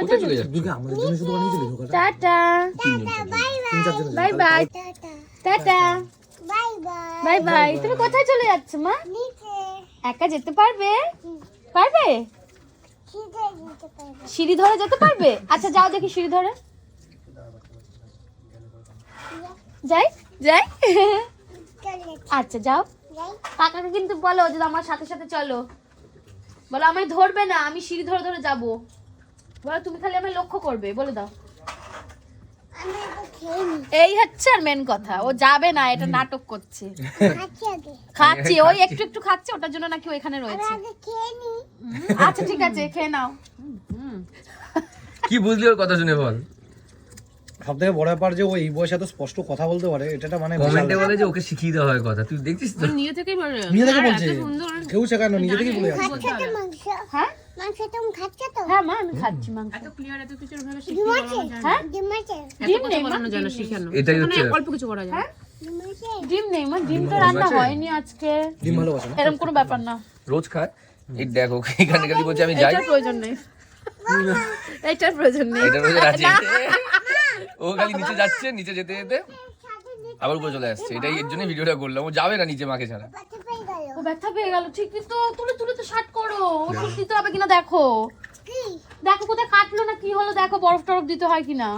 কোথায় চলে যাচ্ছ? দুর্গা আমাদের জন্য শুধু বানিয়েছিল ধোকাটা tata. Bye bye. Tata. Bye bye. Bye bye. তুমি কোথায় চলে যাচ্ছ মা? একা যেতে পারবে? পারবে? সিঁড়ি ধরে যেতে পারবে? আচ্ছা যাও দেখি সিঁড়ি ধরে। যাই যাই। আচ্ছা যাও। কাকাকে কিন্তু বলো যে আমার সাথে সাথে চলো। বলো আমায় ধরবে না আমি সিঁড়ি ধরে ধরে যাব। বলো তুমি খালি আমায় লক্ষ্য করবে বলে দাও। আমি এই হচ্ছে আর মেন কথা ও যাবে না এটা নাটক করছে। খাচ্ছি খাচ্ছে ওই একটু একটু খাচ্ছে ওটার জন্য নাকি ও এখানে আমি রয়েছে। আচ্ছা ঠিক আছে খেয়ে নাও। কি বুঝলি ওর কথা শুনে বল? সব থেকে বড় ব্যাপার যে ও এই বয়সে এত স্পষ্ট কথা বলতে পারে এটা মানে কমেন্টে বলে যে ওকে শিখিয়ে দেওয়া হয় কথা তুই দেখছিস তো? নিজে থেকেই বলে। নিজে থেকে বলছে। কেউ শেখানো নিজে থেকেই বলে হ্যাঁ? মাংস তুমি খাচ্ছ তো। হ্যাঁ মা আমি খাচ্ছি মাংস। এত ক্লিয়ার এত কিছু ভাবে ডিম হ্যাঁ? ডিম আছে? ডিম নেই মা, বলানো শিখানো। এটাই মানে হচ্ছে। অল্প কিছু করা যায় ডিম নেই মা ডিম তো রান্না হয়নি আজকে। ডিম ভালোবাসে না? এরকম কোনো ব্যাপার না। রোজ খায়? এই দেখো এখানে খালি বলছে আমি যাই। এটার প্রয়োজন নেই। এটার প্রয়োজন নেই। এটা রোজ আছে। ও খালি নিচে যাচ্ছে নিচে যেতে যেতে আবার উপরে চলে আসছে। এটাই এর জন্য ভিডিওটা করলাম। ও যাবে না নিচে মাকে ছাড়া। ও ব্যথা পেয়ে গেল। ঠিকই তো তুলে তুলে তো শার্ট করো। ওষুধ দিতে হবে কিনা দেখো। দেখো কোথায় কাটলো না কি হলো দেখো বরফ টরফ দিতে হয় কিনা।